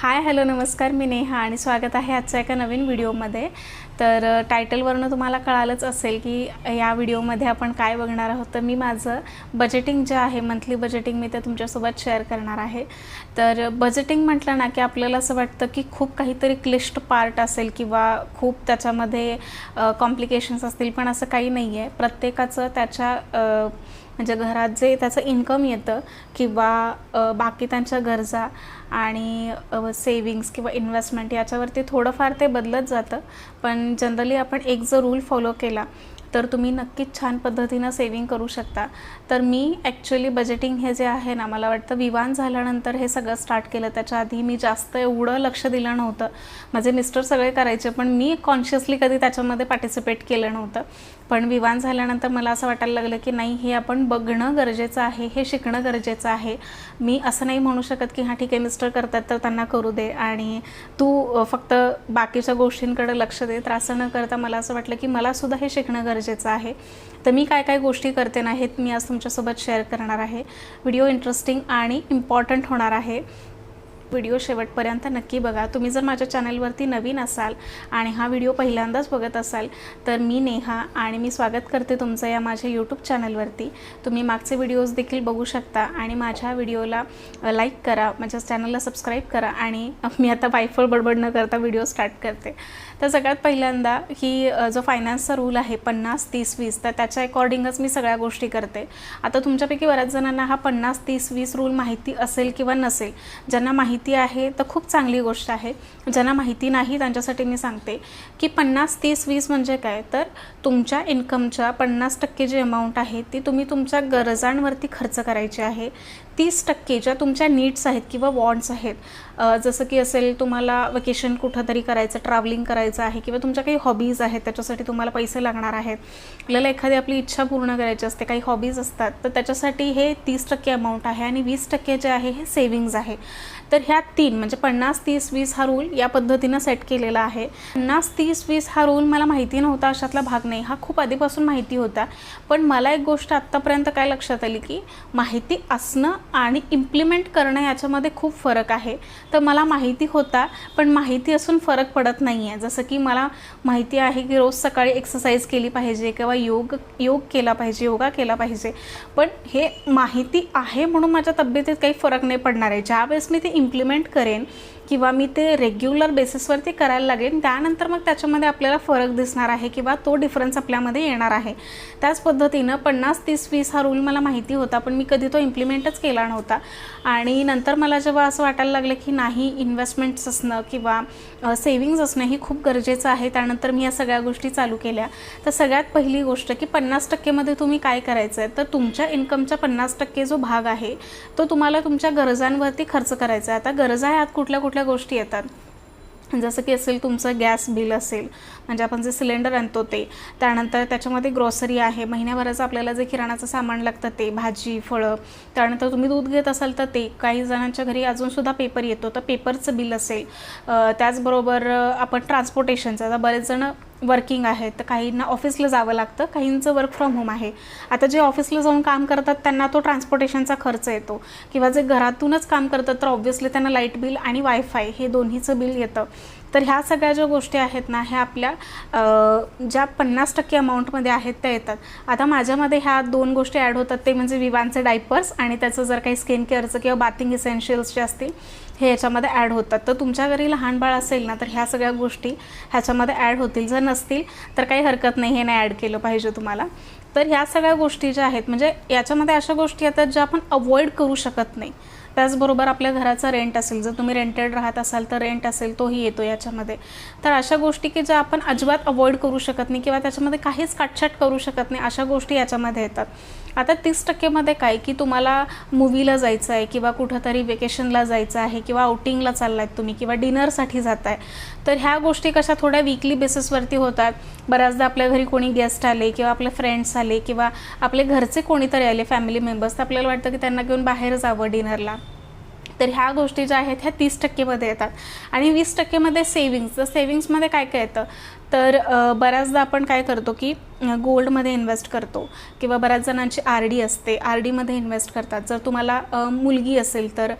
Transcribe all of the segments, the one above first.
Hi hello नमस्कार मी नेहा आणि स्वागत आहे आजच्या एका नवीन व्हिडिओमध्ये. तर टायटलवरनं तुम्हाला कळालंच असेल की या व्हिडिओमध्ये आपण काय बघणार आहोत. तर मी माझं बजेटिंग जे आहे मंथली बजेटिंग मी ते तुमच्यासोबत शेअर करणार आहे. तर बजेटिंग म्हटलं ना की आपल्याला असं वाटतं की खूप काहीतरी क्लिष्ट पार्ट असेल किंवा खूप त्याच्यामध्ये कॉम्प्लिकेशन्स असतील पण असं काही नाही आहे प्रत्येकाचं त्याच्या म्हणजे घरात जे त्याचं इन्कम येतं किंवा बाकी त्यांच्या गरजा आणि सेविंग्स किंवा इन्व्हेस्टमेंट याच्यावरती थोडंफार ते बदलत जातं. पण जनरली आपण एक जर रूल फॉलो केला तर तुम्ही नक्कीच छान पद्धतीनं सेविंग करू शकता. तर मी ॲक्च्युली बजेटिंग हे जे आहे ना मला वाटतं विवान झाल्यानंतर हे सगळं स्टार्ट केलं. त्याच्या आधी मी जास्त एवढं लक्ष दिलं नव्हतं. माझे मिस्टर सगळे करायचे पण मी कॉन्शियसली कधी त्याच्यामध्ये पार्टिसिपेट केलं नव्हतं. पण विवान झाल्यानंतर मला असं वाटायला लागलं की नाही हे आपण बघणं गरजेचं आहे हे शिकणं गरजेचं आहे. मी असं नाही म्हणू शकत की हां ठीक आहे मिस्टर करतात तर त्यांना करू दे. आणि तू फक्त बाकीच्या गोष्टींकडे लक्ष दे त्रास न करता मला असं वाटलं की मलासुद्धा हे शिकणं गरजेचं आहे. तर मी काय काय गोष्टी करते ना हे मी आज तुमच्यासोबत शेअर करणार आहे. व्हिडिओ इंटरेस्टिंग आणि इम्पॉर्टंट होणार आहे. व्हिडिओ शेवटपर्यंत नक्की बघा. तुम्ही जर माझ्या चॅनलवरती नवीन असाल आणि हा व्हिडिओ पहिल्यांदाच बघत असाल तर मी नेहा आणि मी स्वागत करते तुमचं या माझ्या यूट्यूब चॅनलवरती. तुम्ही मागचे व्हिडिओज देखील बघू शकता आणि माझ्या व्हिडिओला लाईक करा माझ्या चॅनलला सबस्क्राईब करा आणि मी आता वायफळ बडबड न करता व्हिडिओ स्टार्ट करते. तर सगळ्यात पहिल्यांदा ही जो फायनान्सचा रूल आहे पन्नास तीस वीस तर त्याच्या अकॉर्डिंगच मी सगळ्या गोष्टी करते. आता तुमच्यापैकी बऱ्याच जणांना हा पन्नास तीस वीस रूल माहिती असेल किंवा नसेल ज्यांना माहिती आहे तर खूप चांगली गोष्ट आहे. ज्यांना माहिती नाही त्यांच्यासाठी मी सांगते की पन्नास तीस वीस म्हणजे काय? तर तुमच्या इन्कमच्या पन्नास टक्के जी अमाऊंट आहे ती तुम्ही तुमच्या गरजांवरती खर्च करायची आहे. तीस टक्के ज्या तुमच्या नीड्स आहेत किंवा वॉन्ट्स आहेत जसं की असेल तुम्हाला वेकेशन कुठं तरी करायचं ट्रॅव्हलिंग करायचं आहे किंवा तुमच्या काही हॉबीज आहेत त्याच्यासाठी तुम्हाला पैसे लागणार आहेत. आपल्याला एखादी आपली इच्छा पूर्ण करायची असते काही हॉबीज असतात तर त्याच्यासाठी हे तीस टक्के अमाऊंट आहे आणि वीस टक्के जे आहे हे सेविंग्ज आहे. तर ह्या तीन म्हणजे पन्नास तीस वीस हा रूल या पद्धतीनं सेट केलेला आहे. पन्नास तीस वीस हा रूल मला माहिती नव्हता अशातला भाग नाही. हा खूप आधीपासून माहिती होता. पण मला एक गोष्ट आत्तापर्यंत काय लक्षात आली की माहिती असणं आणि इम्प्लिमेंट करणं याच्यामध्ये खूप फरक आहे. तर मला माहिती होता पण माहिती असून फरक पडत नाही आहे जसं की मला माहिती आहे की रोज सकाळी एक्सरसाइज केली पाहिजे किंवा योग योग केला पाहिजे योगा केला पाहिजे. पण हे माहिती आहे म्हणून माझ्या तब्येतीत काही फरक नाही पडणार आहे. ज्यावेळेस मी ते इम्प्लिमेंट करेन किंवा मी ते रेग्युलर बेसिसवरती करायला लागेन. त्यानंतर मग त्याच्यामध्ये आपल्याला फरक दिसणार आहे किंवा तो डिफरन्स आपल्यामध्ये येणार आहे. त्याच पद्धतीनं पन्नास तीस वीस हा रूल मला माहिती होता पण मी कधी तो इम्प्लिमेंटच केला नव्हता. आणि नंतर मला जेव्हा असं वाटायला लागलं की नाही इन्व्हेस्टमेंट्स असणं किंवा सेविंग्ज असणं ही खूप गरजेचं आहे. त्यानंतर मी या सगळ्या गोष्टी चालू केल्या. तर सगळ्यात पहिली गोष्ट की पन्नास टक्केमध्ये तुम्ही काय करायचं आहे तर तुमच्या इन्कमचा पन्नास टक्के जो भाग आहे तो तुम्हाला तुमच्या गरजांवरती खर्च करायचा आहे. आता गरजा ह्यात कुठल्या कुठल्या गोष्टी येतात? जसं की असेल तुमचं गॅस बिल असेल म्हणजे आपण जे सिलेंडर आणतो ते त्यानंतर त्याच्यामध्ये ग्रॉसरी आहे महिन्याभराचं आपल्याला जे किराणाचं सामान लागतं ते भाजी फळं त्यानंतर तुम्ही दूध घेत असाल तर ते काही जणांच्या घरी अजूनसुद्धा पेपर येतो तर पेपरचं बिल असेल. त्याचबरोबर आपण ट्रान्सपोर्टेशनचं आता बरेच जण वर्किंग आहेत तर काहींना ऑफिसला जावं लागतं काहींचं वर्क फ्रॉम होम आहे. आता जे ऑफिसला जाऊन काम करतात त्यांना तो ट्रान्सपोर्टेशनचा खर्च येतो. किंवा जे घरातूनच काम करतात तर ऑब्व्हियसली त्यांना लाइट बिल आणि वायफाय हे दोन्हीचं बिल येतं. तर ह्या सगळ्या ज्या गोष्टी आहेत ना ह्या आपल्या ज्या पन्नास टक्के अमाऊंटमध्ये आहेत त्या येतात. आता माझ्यामध्ये ह्या दोन गोष्टी ॲड होतात. ते म्हणजे विवांचे डायपर्स आणि त्याचं जर काही स्किन केअरचं किंवा बाथिंग इसेन्शियल्स जे असतील हे याच्यामध्ये ॲड होतात. तर तुमच्या घरी लहान बाळ असेल ना तर ह्या सगळ्या गोष्टी ह्याच्यामध्ये ॲड होतील. जर नसतील तर काही हरकत नाही हे नाही ॲड केलं पाहिजे तुम्हाला. तर ह्या सगळ्या गोष्टी ज्या आहेत म्हणजे याच्यामध्ये अशा गोष्टी येतात ज्या आपण अवॉइड करू शकत नाही. त्याचबरोबर आपल्या घराचा रेंट असेल जर तुम्ही रेंटेड राहत असाल तर रेंट असेल तोही येतो याच्यामध्ये. तर अशा गोष्टी की ज्या आपण अजिबात अवॉइड करू शकत नाही किंवा त्याच्यामध्ये काहीच काटछाट करू शकत नाही अशा गोष्टी याच्यामध्ये येतात. आता तीस टक्केमध्ये काय? की तुम्हाला मूवीला जायचं आहे किंवा कुठंतरी वेकेशनला जायचं आहे किंवा आउटिंगला चाललाय तुम्ही किंवा डिनरसाठी जात आहे तर ह्या गोष्टी कशा थोड्या वीकली बेसिसवरती होतात? बऱ्याचदा आपल्या घरी कोणी गेस्ट आले किंवा आपले फ्रेंड्स आले किंवा आपले घरचे कोणीतरी आले फॅमिली मेंबर्स तर आपल्याला वाटतं की त्यांना घेऊन बाहेर जावं डिनरला तर ह्या गोष्टी ज्या आहेत ह्या तीस टक्केमध्ये येतात. आणि वीस टक्केमध्ये सेविंग्स तर सेविंग्समध्ये काय काय येतं? तर बऱ्याचदा आपण काय करतो की गोल्डमध्ये इन्व्हेस्ट करतो किंवा बऱ्याच जणांची आर डी असते आर डीमध्ये इन्व्हेस्ट करतात. जर तुम्हाला मुलगी असेल तर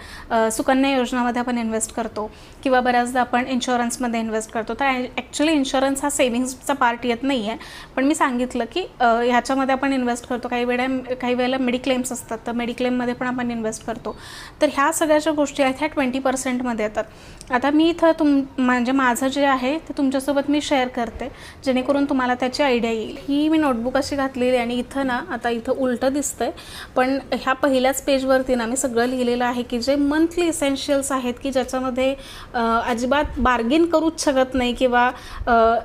सुकन्या योजनामध्ये आपण इन्व्हेस्ट करतो किंवा बऱ्याचदा आपण इन्शुरन्समध्ये इन्व्हेस्ट करतो. तर ॲक्च्युली इन्शुरन्स हा सेव्हिंग्सचा पार्ट येत नाही आहे पण मी सांगितलं की ह्याच्यामध्ये आपण इन्व्हेस्ट करतो. काही वेळा काही वेळेला मेडिक्लेम्स असतात. तर मेडिक्लेममध्ये पण आपण इन्व्हेस्ट करतो. तर ह्या सगळ्या ज्या गोष्टी आहेत ह्या ट्वेंटी पर्सेंटमध्ये येतात. आता मी इथं तुम म्हणजे माझं जे आहे ते तुमच्यासोबत मी शेअर करते. जेणेकरून तुम्हाला त्याची आयडिया येईल. ही मी नोटबुक अशी घातलेली आहे आणि इथं ना आता इथं उलटं दिसतं आहे पण ह्या पहिल्याच पेजवरती ना मी सगळं लिहिलेलं आहे की जे मंथली इसेन्शियल्स आहेत की ज्याच्यामध्ये अजिबात बार्गेन करूच शकत नाही किंवा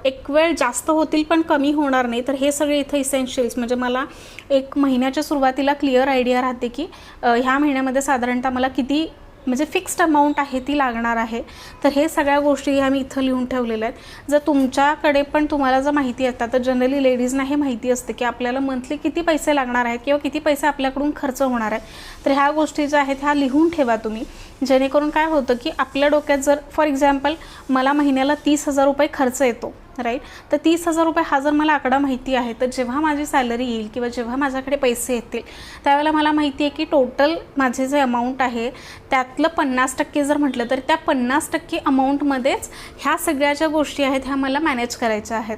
एक वेळ जास्त होतील पण कमी होणार नाही. तर हे सगळे इथं इसेन्शियल्स म्हणजे मला एक महिन्याच्या सुरुवातीला क्लिअर आयडिया राहते की ह्या महिन्यामध्ये साधारणतः मला किती म्हणजे फिक्स्ड अमाऊंट आहे ती लागणार आहे. तर हे सगळ्या गोष्टी ह्या इथं लिहून ठेवलेल्या आहेत. जर तुमच्याकडे पण तुम्हाला जर माहिती असतात तर जनरली लेडीजना हे माहिती असते की आपल्याला मंथली किती पैसे लागणार आहेत किंवा किती पैसे आपल्याकडून खर्च होणार आहे तर ह्या गोष्टी ज्या आहेत ह्या लिहून ठेवा तुम्ही. जेणेकरून काय होतं की आपल्या डोक्यात जर फॉर एक्झाम्पल मला महिन्याला तीस हजार रुपये खर्च येतो. राईट तर तीस हजार रुपये हा जर मला आकडा माहिती आहे तर जेव्हा माझी सॅलरी येईल किंवा जेव्हा माझ्याकडे पैसे येतील त्यावेळेला मला माहिती आहे की टोटल माझे जे अमाऊंट आहे त्यातलं पन्नास टक्के जर म्हटलं तर त्या पन्नास टक्के अमाऊंटमध्येच ह्या सगळ्या ज्या गोष्टी आहेत ह्या मला मॅनेज करायच्या आहेत.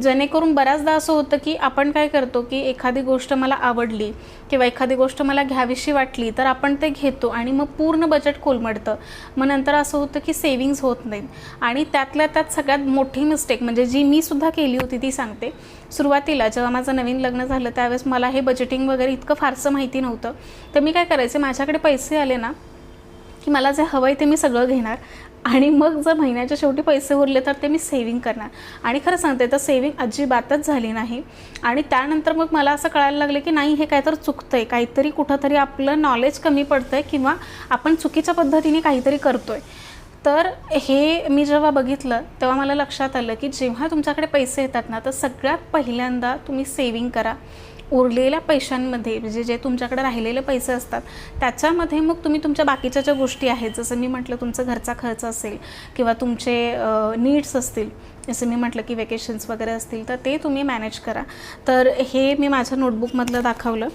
जेणेकरून बऱ्याचदा असं होतं की आपण काय करतो की एखादी गोष्ट मला आवडली किंवा एखादी गोष्ट मला घ्यावीशी वाटली तर आपण ते घेतो आणि मग पूर्ण बजेट कोलमडतं. मग नंतर असं होतं की सेविंग्ज होत नाहीत. आणि त्यातल्या त्यात सगळ्यात मोठी मिस्टेक म्हणजे जी मी सुद्धा केली होती ती सांगते. सुरुवातीला जेव्हा माझं नवीन लग्न झालं त्यावेळेस मला हे बजेटिंग वगैरे इतकं फारसं माहिती नव्हतं. तर मी काय करायचे माझ्याकडे पैसे आले ना की मला जे हवं आहे ते मी सगळं घेणार. आणि मग जर महिन्याच्या शेवटी पैसे उरले तर ते मी सेविंग करणार. आणि खरं सांगते तर सेविंग अजिबातच झाली नाही. आणि त्यानंतर मग मला असं कळायला लागलं की नाही हे काहीतरी चुकतं आहे काहीतरी कुठंतरी आपलं नॉलेज कमी पडतं आहे किंवा आपण चुकीच्या पद्धतीने काहीतरी करतो आहे तर हे मी जेव्हा बघितलं तेव्हा मला लक्षात आलं की जेव्हा तुमच्याकडे पैसे येतात ना तर सगळ्यात पहिल्यांदा तुम्ही सेविंग करा. उरलेल्या पैशांमध्ये म्हणजे जे तुमच्याकडे राहिलेले पैसे असतात त्याच्यामध्ये मग तुम्ही तुमच्या बाकीच्या ज्या गोष्टी आहेत जसं मी म्हटलं तुमचं घरचा खर्च असेल किंवा तुमचे नीड्स असतील जसं मी म्हटलं की वेकेशन्स वगैरे असतील तर ते तुम्ही मॅनेज करा. तर हे मी माझ्या नोटबुकमधलं दाखवलं.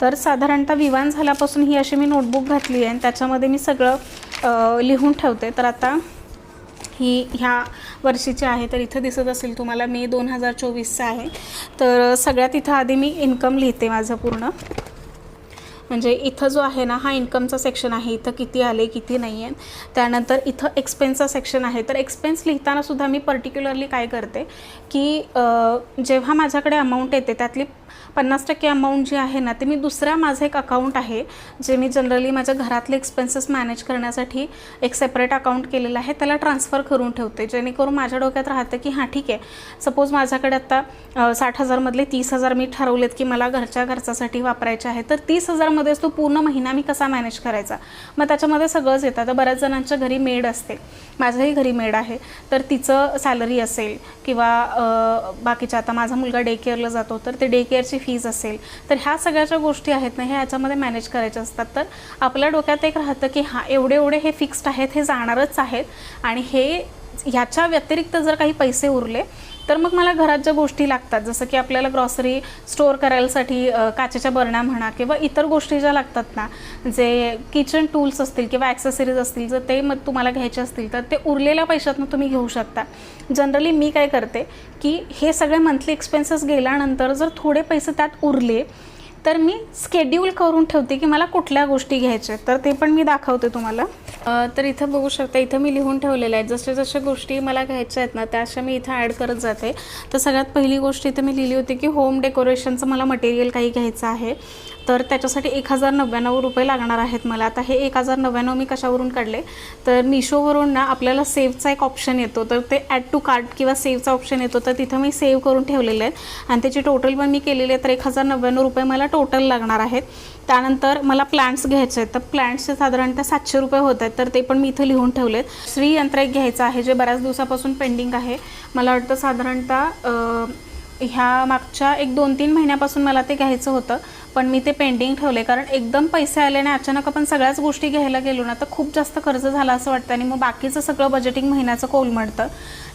तर साधारणतः विवान झाल्यापासून ही अशी मी नोटबुक घातली आहे आणि त्याच्यामध्ये मी सगळं लिहून ठेवते. तर आता ही ह्या वर्षीची आहे तर इथं दिसत असेल तुम्हाला मे दोन हजार चोवीसचं आहे. तर सगळ्यात इथं आधी मी इन्कम लिहिते माझं पूर्ण. म्हणजे इथं जो आहे ना हा इन्कमचा सेक्शन आहे. इथं किती आले किती नाही आहे त्यानंतर इथं एक्सपेन्सचा सेक्शन आहे. तर एक्सपेन्स लिहिताना सुद्धा मी पर्टिक्युलरली काय करते की जेव्हा माझ्याकडे अमाऊंट येते त्यातली पन्नास टक्के अमाऊंट जी आहे ना ते मी दुसऱ्या माझं एक अकाउंट आहे जे मी जनरली माझ्या घरातले एक्सपेन्सेस मॅनेज करण्यासाठी एक सेपरेट अकाउंट केलेलं आहे त्याला ट्रान्सफर करून ठेवते. जेणेकरून माझ्या डोक्यात राहतं की हां ठीक आहे. सपोज माझ्याकडे आत्ता साठ हजारमधले तीस हजार मी ठरवलेत की मला घरच्या खर्चासाठी वापरायचे आहे तर तीस हजारमध्येच तो पूर्ण महिना मी कसा मॅनेज करायचा? मग त्याच्यामध्ये सगळंच येतं. आता बऱ्याच जणांच्या घरी मेड असते. माझ्याही घरी मेड आहे. तर तिचं सॅलरी असेल किंवा बाकीच्या आता माझा मुलगा डे केअरला जातो तर ते डे केअरची फीज असेल तर ह्या सगळ्या ज्या गोष्टी आहेत ना ह्या ह्याच्यामध्ये मॅनेज करायच्या असतात. तर आपल्या डोक्यात एक राहतं की हां एवढे एवढे हे फिक्स्ड आहेत हे जाणारच आहेत. आणि हे ह्याच्या व्यतिरिक्त जर काही पैसे उरले तर मग मला घरात ज्या गोष्टी लागतात जसं की आपल्याला ग्रॉसरी स्टोअर करायसाठी काचेच्या बरण्या म्हणा किंवा इतर गोष्टी ज्या लागतात ना जे किचन टूल्स असतील किंवा ॲक्सेसरीज असतील जर ते मग तुम्हाला घ्यायचे असतील तर ते उरलेल्या पैशातनं तुम्ही घेऊ शकता. जनरली मी काय करते की हे सगळे मंथली एक्सपेन्सेस गेल्यानंतर जर थोडे पैसे त्यात उरले तर मी स्केड्यूल करून ठेवते की मला कुठल्या गोष्टी घ्यायच्या आहेत. तर ते पण मी दाखवते तुम्हाला. तर इथं बघू शकता इथं मी लिहून ठेवलेलं आहेत. जसे जसे गोष्टी मला घ्यायच्या आहेत ना त्या अशा मी इथं ॲड करत जाते. तर सगळ्यात पहिली गोष्ट इथं मी लिहिली होती की होम डेकोरेशनचं मला मटेरियल काही घ्यायचं आहे. तर त्याच्यासाठी एक हजार नव्याण्णव रुपये लागणार आहेत मला. आता हे एक हजार नव्याण्णव मी कशावरून काढले? तर मिशोवरून ना आपल्याला सेव्हचा एक ऑप्शन येतो. तर ते ॲड टू कार्ट किंवा सेव्हचा ऑप्शन येतो. तर तिथं मी सेव्ह करून ठेवलेले आहेत. आणि त्याची टोटल पण मी केलेली आहे. तर एक हजार नव्याण्णव रुपये मला टोटल लागणार आहेत. त्यानंतर मला प्लांट्स घ्यायचे आहेत. तर प्लांट्सचे साधारणतः सातशे रुपये होत आहेत. तर ते पण मी इथं लिहून ठेवलेत. श्री यंत्र एक घ्यायचं आहे जे बऱ्याच दिवसापासून पेंडिंग आहे. मला वाटतं साधारणतः ह्या मागच्या एक दोन तीन महिन्यापासून मला ते घ्यायचं होतं. पण मी ते पेंडिंग ठेवले कारण एकदम पैसे आले आणि अचानक आपण सगळ्याच गोष्टी घ्यायला गेलो ना तर खूप जास्त खर्च झाला असं वाटतं. आणि मग बाकीचं सगळं बजेटिंग महिन्याचं कोलमडतं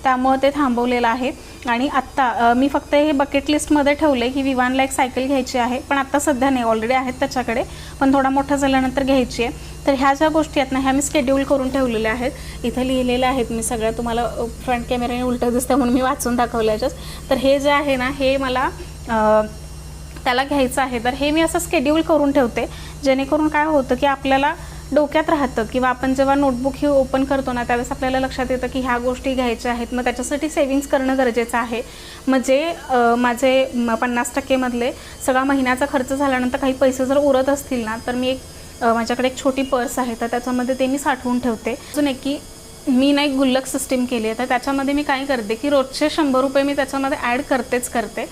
त्यामुळं ते थांबवलेलं आहे. आणि आत्ता मी फक्त हे बकेट लिस्टमध्ये ठेवले की विवानला एक सायकल घ्यायची आहे. पण आत्ता सध्या नाही ऑलरेडी आहेत त्याच्याकडे. पण थोडा मोठा झाल्यानंतर घ्यायची आहे. तर ह्या ज्या गोष्टी आहेत ना ह्या मी स्केड्यूल करून ठेवलेल्या आहेत. इथं लिहिलेल्या आहेत मी सगळ्या. तुम्हाला फ्रंट कॅमेऱ्याने उलटं दिसतं म्हणून मी वाचून दाखवल्या जस्ट तर हे जे आहे ना हे मला त्याला घ्यायचं आहे. तर हे मी असं स्केड्यूल करून ठेवते. जेणेकरून काय होतं की आपल्याला डोक्यात राहतं किंवा आपण जेव्हा नोटबुक ही ओपन करतो ना त्यावेळेस आपल्याला लक्षात येतं की ह्या गोष्टी घ्यायच्या आहेत. मग त्याच्यासाठी सेविंग्स करणं गरजेचं आहे. मग जे माझे म, पन्नास टक्केमधले सगळा महिन्याचा खर्च झाल्यानंतर काही पैसे जर उरत असतील ना तर मी एक माझ्याकडे एक छोटी पर्स आहे. तर त्याच्यामध्ये ते मी साठवून ठेवते. अजून एक की मी ना एक गुल्लक सिस्टीम केली आहे. तर त्याच्यामध्ये मी काय करते की रोजचे शंभर रुपये मी त्याच्यामध्ये ॲड करतेच करते.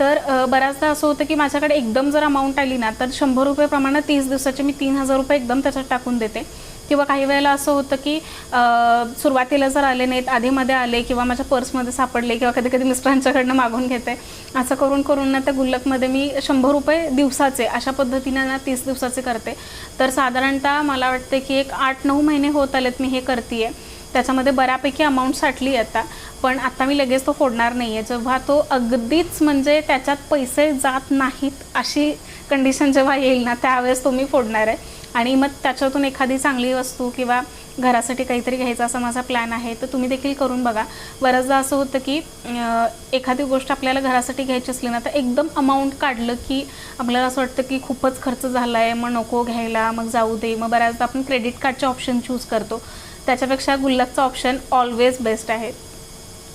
तर बऱ्याचदा असं होतं की माझ्याकडे एकदम जर अमाऊंट आली ना तर शंभर रुपयेप्रमाणे तीस दिवसाचे मी तीन हजार रुपये एकदम त्याच्यात टाकून देते. किंवा काही वेळेला असं होतं की सुरुवातीला जर आले नाहीत आधीमध्ये आले किंवा माझ्या पर्समध्ये सापडले किंवा कधी कधी मिस्टरांच्याकडनं मागून घेते असं करून करून ना त्या गुल्लकमध्ये मी शंभर रुपये दिवसाचे अशा पद्धतीनं ना तीस दिवसाचे करते. तर साधारणतः मला वाटते की एक आठ नऊ महिने होत आलेत मी हे करते आहे त्याच्यामध्ये बऱ्यापैकी अमाऊंट साठली आता. पण आता मी लगेच तो फोडणार नाही आहे जेव्हा तो अगदीच म्हणजे त्याच्यात पैसे जात नाहीत अशी कंडिशन जेव्हा येईल ना त्यावेळेस तो मी फोडणार आहे. आणि मग त्याच्यातून एखादी चांगली वस्तू किंवा घरासाठी काहीतरी घ्यायचा असा माझा प्लॅन आहे तर तुम्ही देखील करून बघा. बऱ्याचदा असं होतं की एखादी गोष्ट आपल्याला घरासाठी घ्यायची असली ना तर एकदम अमाऊंट काढलं की आपल्याला असं वाटतं की खूपच खर्च झाला आहे मग नको घ्यायला मग जाऊ दे. मग बऱ्याचदा आपण क्रेडिट कार्डचे ऑप्शन चूज करतो. त्याच्यापेक्षा गुल्लकचा ऑप्शन ऑलवेज बेस्ट आहे.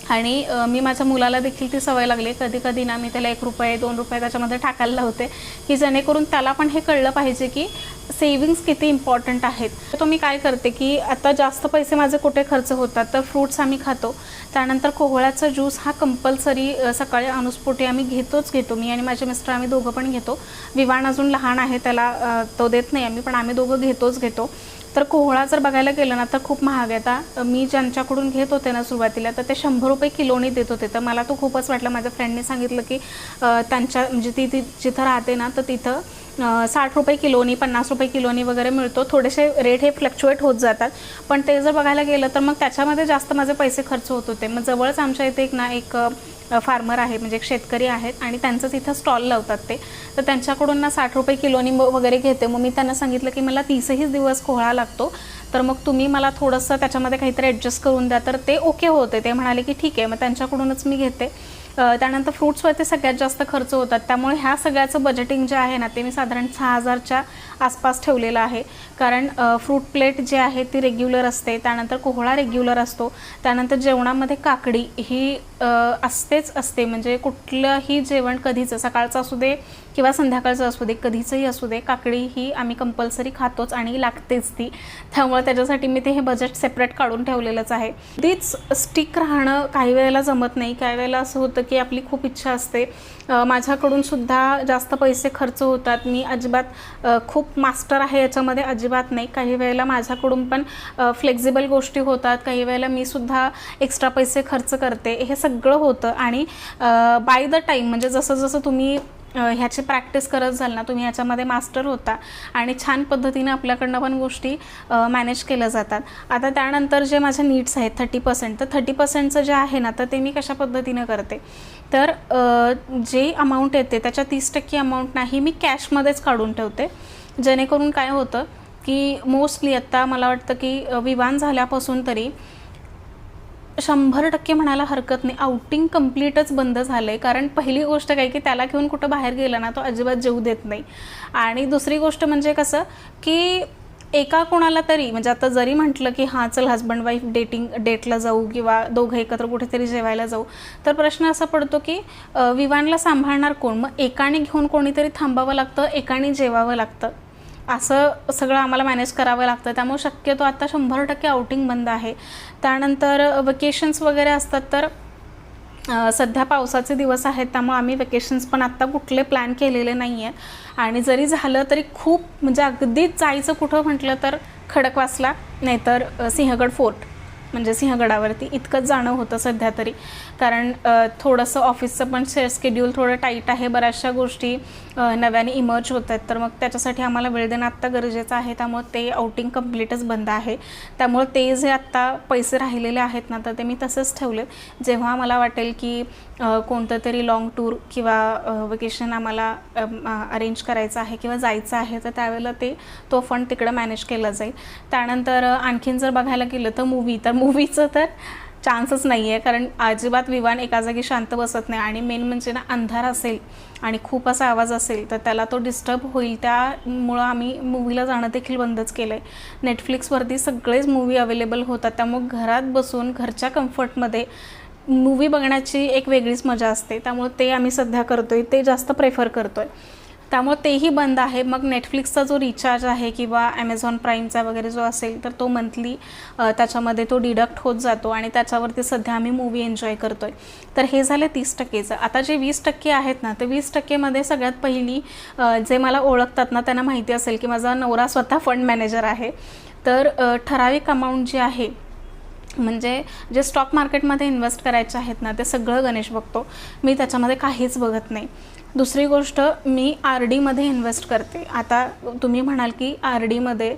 आणि मी माझ्या मुलाला देखील ती सवय लागली. कधी कधी ना मी त्याला एक रुपये दोन रुपये त्याच्यामध्ये टाकायला लावते की जेणेकरून त्याला पण हे कळलं पाहिजे की सेविंग्स किती इम्पॉर्टंट आहेत. तर तो मी काय करते की आता जास्त पैसे माझे कुठे खर्च होतात? तर फ्रूट्स आम्ही खातो. त्यानंतर कोहळ्याचा ज्यूस हा कंपल्सरी सकाळी अनुस्पोटी आम्ही घेतोच घेतो मी आणि माझे मिस्टर आम्ही दोघं पण घेतो. विवाण अजून लहान आहे त्याला तो देत नाही आम्ही पण आम्ही दोघं घेतोच घेतो. तर कोहळा जर बघायला गेलं ना तर खूप महाग आहे. आता मी ज्यांच्याकडून घेत होते ना सुरुवातीला तर ते शंभर रुपये किलोनी देत होते. तर मला तो खूपच वाटलं. माझ्या फ्रेंडने सांगितलं की त्यांच्या म्हणजे ती ती जिथं राहते ना तर तिथं साठ रुपये किलोनी पन्नास रुपये किलोनी वगैरे मिळतो. थोडेसे रेट हे फ्लक्च्युएट होत जातात. पण ते जर बघायला गेलं तर मग त्याच्यामध्ये जास्त माझे पैसे खर्च होत होते. मग जवळच आमच्या इथे एक ना एक फार्मर आहे. म्हणजे एक शेतकरी आहेत आणि त्यांचंच इथं स्टॉल लावतात ते. तर त्यांच्याकडून ना साठ रुपये किलोनी वगैरे घेते. मग मी त्यांना सांगितलं की मला तीसही दिवस कोहळा लागतो. तर मग तुम्ही मला थोडंसं त्याच्यामध्ये काहीतरी ॲडजस्ट करून द्या. तर ते ओके होते. ते म्हणाले की ठीक आहे. मग त्यांच्याकडूनच मी घेते. त्यानंतर फ्रूट्सवरती सगळ्यात जास्त खर्च होतात. त्यामुळे ह्या सगळ्याचं बजेटिंग जे आहे ना ते मी साधारण सहा हजारच्या आसपास ठेवलेलं आहे. कारण फ्रूट प्लेट जे आहे ती रेग्युलर असते. त्यानंतर कोहळा रेग्युलर असतो. त्यानंतर जेवणामध्ये काकडी ही असतेच असते. म्हणजे कुठलंही जेवण कधीच सकाळचं असू दे किंवा संध्याकाळचं असू दे कधीचंही असू दे काकडी ही आम्ही कंपल्सरी खातोच आणि लागतेच ती. त्यामुळे त्याच्यासाठी मी ते हे बजेट सेपरेट काढून ठेवलेलंच आहे. तीच स्टिक राहणं काही वेळेला जमत नाही. काही वेळेला असं होतं की आपली खूप इच्छा असते. माझ्याकडून सुद्धा जास्त पैसे खर्च होतात. मी अजिबात खूप खूप मास्टर आहे याच्यामध्ये अजिबात नाही. काही वेळेला माझ्याकडून पण फ्लेक्झिबल गोष्टी होतात. काही वेळेला मी सुद्धा एक्स्ट्रा पैसे खर्च करते. हे सगळं होतं. आणि बाय द टाईम म्हणजे जसं जसं तुम्ही ह्याची प्रॅक्टिस करत जाल ना तुम्ही ह्याच्यामध्ये मास्टर होता. आणि छान पद्धतीने आपल्याकडनं पण गोष्टी मॅनेज केल्या जातात. आता त्यानंतर जे माझ्या नीड्स आहेत थर्टी पर्सेंट तर थर्टी पर्सेंटचं जे आहे ना तर ते मी कशा पद्धतीनं करते? तर जे अमाऊंट येते त्याच्या तीस टक्के अमाऊंट नाही मी कॅशमध्येच काढून ठेवते. जेणेकरून काय होतं की मोस्टली आत्ता मला वाटतं की विवान झाल्यापासून तरी शंभर टक्के म्हणायला हरकत नाही. आउटिंग कम्प्लीटच बंद झालं आहे कारण पहिली गोष्ट काय की त्याला घेऊन कुठं बाहेर गेला ना तो अजिबात जेऊ देत नाही. आणि दुसरी गोष्ट म्हणजे कसं की एका कोणाला तरी म्हणजे आता जरी म्हटलं की हां चल हजबंड वाईफ डेटिंग डेटला जाऊ किंवा दोघं एकत्र कुठेतरी जेवायला जाऊ. तर प्रश्न असा पडतो की विवानला सांभाळणार कोण? मग एकाने घेऊन कोणीतरी थांबावं लागतं एकाने जेवावं लागतं. असं सगळं आम्हाला मॅनेज करावं लागतं. त्यामुळे शक्यतो आता शंभर टक्के आउटिंग बंद आहे. त्यानंतर वेकेशन्स वगैरे असतात तर सध्या पावसाचे दिवस आहेत. त्यामुळे आम्ही वेकेशन्स पण आत्ता कुठले प्लॅन केलेले नाही आहेत आणि जरी झालं तरी खूप म्हणजे अगदीच जायचं कुठं म्हटलं तर खडकवासला नाहीतर सिंहगड फोर्ट म्हणजे सिंहगडावरती. इतकंच जाणं होतं सध्या तरी. कारण थोडंसं ऑफिसचं पण स्केड्यूल थोडं टाईट आहे. बऱ्याचशा गोष्टी नव्याने इमर्ज होत आहेत. तर मग त्याच्यासाठी आम्हाला वेळ देणं आत्ता गरजेचं आहे. त्यामुळे ते आउटिंग कम्प्लीटच बंद आहे. त्यामुळे ते जे आत्ता पैसे राहिलेले आहेत ना तर ते मी तसंच ठेवलेत जेव्हा मला वाटेल की कोणतं तरी लाँग टूर किंवा वेकेशन आम्हाला अरेंज करायचं आहे किंवा जायचं आहे तर त्यावेळेला ते तो फंड तिकडं मॅनेज केला जाईल. त्यानंतर आणखीन जर बघायला गेलं तर मूवी तर मूवीचं तर चान्सच नाही आहे कारण अजिबात विमान एका जागी शांत बसत नाही. आणि मेन म्हणजे ना अंधार असेल आणि खूप असा आवाज असेल तर त्याला तो डिस्टर्ब होईल. त्यामुळं आम्ही मूवीला जाणं देखील बंदच केलं आहे नेटफ्लिक्सवरती सगळेच मूवी अवेलेबल होतात. त्यामुळे घरात बसून घरच्या कम्फर्टमध्ये मूवी बघण्याची एक वेगळीच मजा असते. त्यामुळे ते आम्ही सध्या करतो आहे ते जास्त प्रेफर करतो आहे त्यामुळे तेही बंद आहे. मग नेटफ्लिक्सचा जो रिचार्ज आहे किंवा ॲमेझॉन प्राईमचा वगैरे जो असेल तर तो मंथली त्याच्यामध्ये तो डिडक्ट होत जातो आणि त्याच्यावरती सध्या आम्ही मूवी एन्जॉय करतो आहे तर हे झाले तीस टक्केचं. आता जे वीस टक्के आहेत ना ते वीस टक्केमध्ये सगळ्यात पहिली जे मला ओळखतात ना त्यांना माहिती असेल की माझा नवरा स्वतः फंड मॅनेजर आहे. तर ठराविक अमाऊंट जी आहे म्हणजे जे स्टॉक मार्केटमध्ये इन्व्हेस्ट करायचे आहेत ना ते सगळं गणेश बघतो. मी त्याच्यामध्ये काहीच बघत नाही. दुसरी गोष्ट मी आर डीमध्ये इन्व्हेस्ट करते. आता तुम्ही म्हणाल की आर डीमध्ये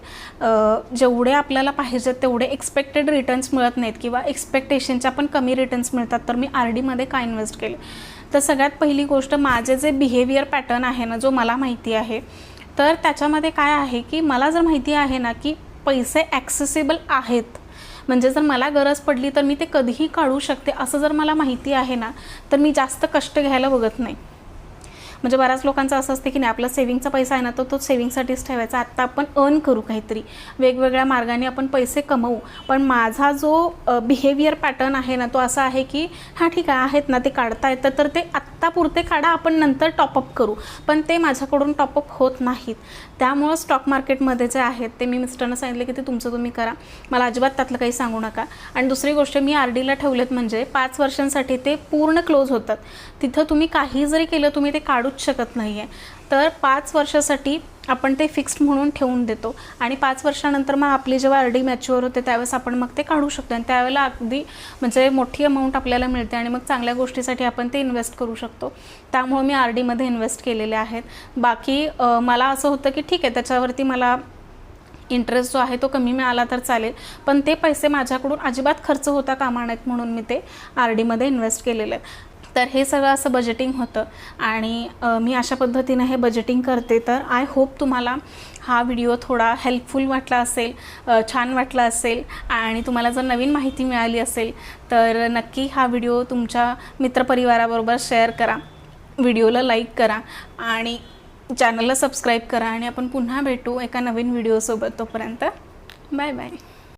जेवढे आपल्याला पाहिजेत तेवढे एक्सपेक्टेड रिटर्न्स मिळत नाहीत किंवा एक्सपेक्टेशनच्या पण कमी रिटर्न्स मिळतात तर मी आर डीमध्ये का इन्व्हेस्ट केले? तर सगळ्यात पहिली गोष्ट माझे जे बिहेवियर पॅटर्न आहे ना जो मला माहिती आहे तर त्याच्यामध्ये काय आहे की मला जर माहिती आहे ना की पैसे ॲक्सेसिबल आहेत म्हणजे जर मला गरज पडली तर मी ते कधीही काढू शकते असं जर मला माहिती आहे ना तर मी जास्त कष्ट घ्यायला बघत नाही. म्हणजे बऱ्याच लोकांचं असं असते की नाही आपला सेविंगचा पैसा आहे ना तो तो सेविंगसाठीच ठेवायचा. आत्ता आपण अर्न करू काहीतरी. वेगवेगळ्या मार्गाने आपण पैसे कमवू. पण माझा जो बिहेवियर पॅटर्न आहे ना तो असा आहे की हां ठीक आहे आहेत ना ते काढता येतं तर ते आत्ता पुरते काढा आपण नंतर टॉपअप करू. पण ते माझ्याकडून टॉपअप होत नाहीत. त्यामुळं स्टॉक मार्केटमध्ये जे आहेत ते मी मिस्टरनं सांगितले की ते तुमचं तुम्ही करा. मला अजिबात त्यातलं काही सांगू नका. आणि दुसरी गोष्ट मी आर डीला ठेवलेत म्हणजे पाच वर्षांसाठी ते पूर्ण क्लोज होतात. तिथं तुम्ही काही जरी केलं तुम्ही ते काढूच शकत नाही आहे तर पाच वर्षासाठी आपण ते फिक्स्ड म्हणून ठेवून देतो. आणि पाच वर्षानंतर मग आपली जेव्हा आर डी मॅच्युअर होते त्यावेळेस आपण मग ते काढू शकतो. आणि त्यावेळेला अगदी म्हणजे मोठी अमाऊंट आपल्याला मिळते आणि मग चांगल्या गोष्टीसाठी आपण ते इन्व्हेस्ट करू शकतो. त्यामुळे मी आर डीमध्ये इन्व्हेस्ट केलेले आहेत. बाकी मला असं होतं की ठीक आहे त्याच्यावरती मला इंटरेस्ट जो आहे तो कमी मिळाला तर चालेल. पण ते पैसे माझ्याकडून अजिबात खर्च होता कामा नयेत म्हणून मी ते आर डीमध्ये इन्व्हेस्ट केलेले आहेत. तर हे सगळं असं बजेटिंग होतं. आणि मी अशा पद्धतीनं हे बजेटिंग करते. तर आय होप तुम्हाला हा व्हिडिओ थोडा हेल्पफुल वाटला असेल छान वाटला असेल आणि तुम्हाला जर नवीन माहिती मिळाली असेल तर नक्की हा व्हिडिओ तुमच्या मित्रपरिवाराबरोबर शेअर करा. व्हिडिओला लाईक करा आणि चॅनलला सबस्क्राईब करा आणि आपण पुन्हा भेटू एका नवीन व्हिडिओसोबत तोपर्यंत. Bye bye